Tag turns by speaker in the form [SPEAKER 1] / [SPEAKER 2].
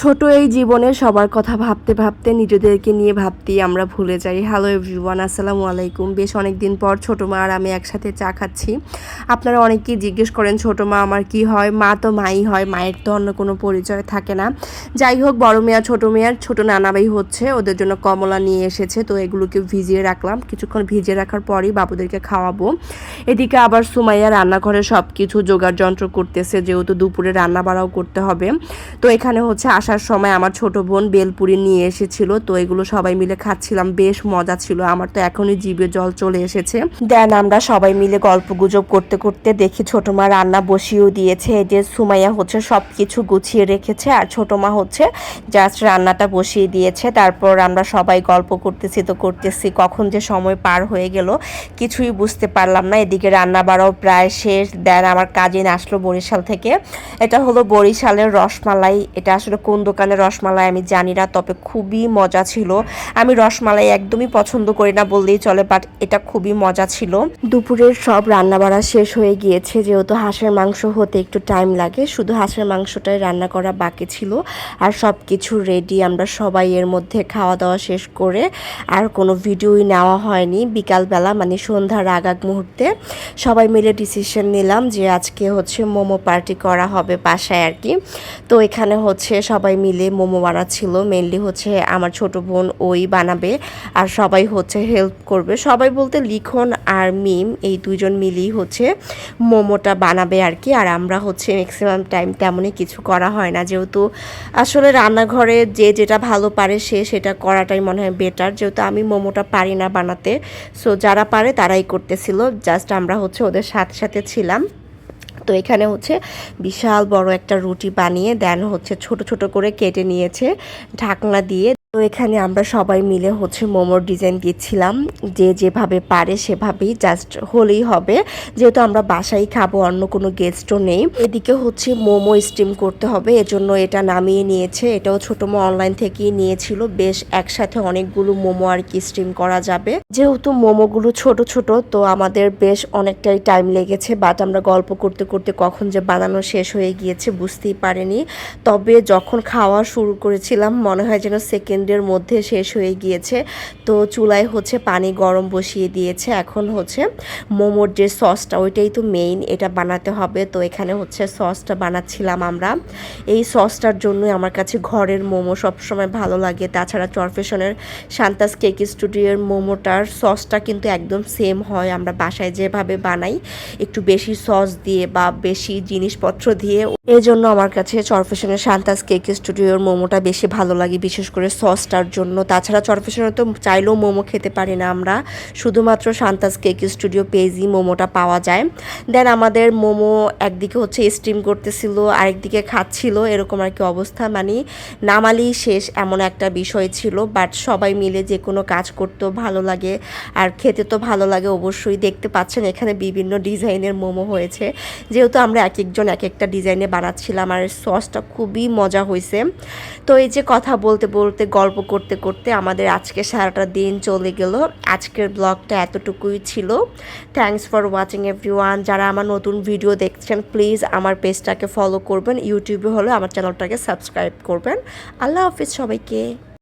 [SPEAKER 1] ছোট এই জীবনে সবার কথা ভাবতে ভাবতে নিজেদেরকে নিয়ে ভাবতেই আমরা ভুলে যাই। হ্যালো এভরিওয়ান আসসালামু আলাইকুম। বেশ অনেক দিন পর ছোটো মা আর আমি একসাথে চা খাচ্ছি। আপনারা অনেকেই জিজ্ঞেস করেন, ছোটো মা, আমার কি হয়? মা তো মাই হয়, মায়ের তো অন্য কোনো পরিচয় থাকে না। যাই হোক, বড় মেয়া, ছোটো মেয়ার ছোটো নানাবাই হচ্ছে। ওদের জন্য কমলা নিয়ে এসেছে, তো এগুলোকে ভিজিয়ে রাখলাম। কিছুক্ষণ ভিজিয়ে রাখার পরই বাবুদেরকে খাওয়াবো। এদিকে আবার সুমাইয়া রান্নাঘরে সব কিছু জোগাড় যন্ত্র করতেছে, যেহেতু দুপুরে রান্না বাড়াও করতে হবে। তো এখানে হচ্ছে আসার সময় আমার ছোট বোন বেলপুরি নিয়ে এসেছিল, তো এগুলো সবাই মিলে খাচ্ছিলাম, বেশ মজা ছিল। আমার তো এখনই জিভে জল চলে এসেছে। দেন আমরা সবাই মিলে গল্প গুজব করতে করতে দেখি ছোট মা রান্না বসিয়েও দিয়েছে যে সুমাইয়া হচ্ছে সব কিছু গুছিয়ে রেখেছে, আর ছোট মা হচ্ছে জাস্ট রান্নাটা বসিয়ে দিয়েছে। তারপর আমরা সবাই গল্প করতেছি তো করতেছি, কখন যে সময় পার হয়ে গেল, কিছুই বুঝতে পারলাম না। এদিকে রান্না বাড়াও প্রায় শেষ। দেন আমার কাজিন আসলো বরিশাল থেকে। এটা হলো বরিশালের রসমালাই। এটা আসলে কোন দোকানের রসমালাই আমি জানি না, তবে খুবই মজা ছিল। আমি রসমালাই একদমই পছন্দ করি না বললেই চলে বাট এটা খুবই মজা ছিল। দুপুরের সব রান্না বাড়া শেষ হয়ে গিয়েছে, যেহেতু হাঁসের মাংস হতে একটু টাইম লাগে, শুধু হাঁসের মাংসটাই রান্না করা বাকি ছিল। আর সব কিছু রেডি আমরা সবাই এর মধ্যে খাওয়া দাওয়া শেষ করে আর কোনো ভিডিওই নেওয়া হয়নি। বিকালবেলা মানে সন্ধ্যার আগ আগ মুহূর্তে সবাই মিলে ডিসিশন নিলাম যে আজকে হচ্ছে মোমো পার্টি করা হবে বাসায় আর কি। তো এখানে হচ্ছে সবাই মিলে মোমো বানাচ্ছিল মেনলি হচ্ছে আমার ছোট বোন ওই বানাবে আর সবাই হচ্ছে হেল্প করবে। সবাই বলতে লিখন আর মিম এই দুজন মিলেই হচ্ছে মোমোটা বানাবে আর কি আর আমরা হচ্ছে ম্যাক্সিমাম টাইম তেমনই কিছু করা হয় না। যেহেতু আসলে রান্নাঘরে যে যেটা ভালো পারে সে সেটা করাটাই মনে হয় বেটার যেহেতু আমি মোমোটা পারি না বানাতে। সো যারা পারে তারাই করতেছিল। জাস্ট আমরা হচ্ছে ওদের সাথে সাথে ছিলাম। তো এখানে হচ্ছে বিশাল বড় একটা রুটি বানিয়ে দেন হচ্ছে ছোট ছোট করে কেটে নিয়েছে ঢাকনা দিয়ে। তো এখানে আমরা সবাই মিলে হচ্ছে মোমোর ডিজাইন দিচ্ছিলাম। যে যেভাবে পারে সেভাবেই জাস্ট হলেই হবে। যেহেতু আমরা বাসায় খাব, অন্য কোনো গেস্টও নেই। এদিকে হচ্ছে মোমো স্টিম করতে হবে। এজন্য এটা নামিয়ে নিয়েছে। এটাও ছোট মো অনলাইন থেকেই নিয়েছিল। বেশ একসাথে অনেকগুলো মোমো আর কি স্টিম করা যাবে। যেহেতু মোমোগুলো ছোট ছোট, তো আমাদের বেশ অনেকটাই টাইম লেগেছে। বাট আমরা গল্প করতে করতে কখন যে বানানো শেষ হয়ে গিয়েছে বুঝতেই পারিনি। তবে যখন খাওয়া শুরু করেছিলাম, মনে হয় যেন সেকেন্ডের মধ্যে শেষ হয়ে গিয়েছে। তো চুলায় হচ্ছে পানি গরম বসিয়ে দিয়েছে। এখন হচ্ছে মোমোর যে সসটা, ওইটাই তো মেইন এটা বানাতে হবে। তো এখানে হচ্ছে সসটা বানাচ্ছিলাম আমরা। এই সসটার জন্যই আমার কাছে ঘরের মোমো সবসময় ভালো লাগে। তাছাড়া চরফেশনের শান্তাস কেক স্টুডিওর মোমোটার সসটা কিন্তু একদম সেম হয়। আমরা বাসায় যেভাবে বানাই, একটু বেশি সস দিয়ে বা বেশি জিনিসপত্র দিয়ে এই জন্য আমার কাছে চরফেশনের শান্তাস কেক স্টুডিওর মোমোটা বেশি ভালো লাগে, বিশেষ করে সসটার জন্য। তাছাড়া চরফেশনে তো চাইলেও মোমো খেতে পারি না আমরা। শুধুমাত্র শান্তাস কেক স্টুডিও পেজই মোমোটা পাওয়া যায়। দেন আমাদের মোমো একদিকে হচ্ছে স্টিম করতেছিল, আরেকদিকে খাচ্ছিল, এরকম আর কি অবস্থা। মানে নামালি শেষ এমন একটা বিষয় ছিল বাট সবাই মিলে যে কোনো কাজ করতেও ভালো লাগে, আর খেতে তো ভালো লাগে অবশ্যই। দেখতে পাচ্ছেন এখানে বিভিন্ন ডিজাইনের মোমো হয়েছে। যেহেতু আমরা এক একজন এক একটা ডিজাইনে বানাচ্ছিলাম আর সসটা খুবই মজা হয়েছে তো এই যে কথা বলতে বলতে, গল্প করতে করতে আমাদের আজকে সারাটা দিন চলে গেল। আজকের ব্লগটা এতটুকুই ছিল। থ্যাংকস ফর ওয়াচিং এভরিওয়ান যারা আমার নতুন ভিডিও দেখছেন প্লিজ আমার পেজটাকে ফলো করবেন। ইউটিউবে হলে আমার চ্যানেলটাকে সাবস্ক্রাইব করবেন। আল্লাহ হাফিজ সবাইকে।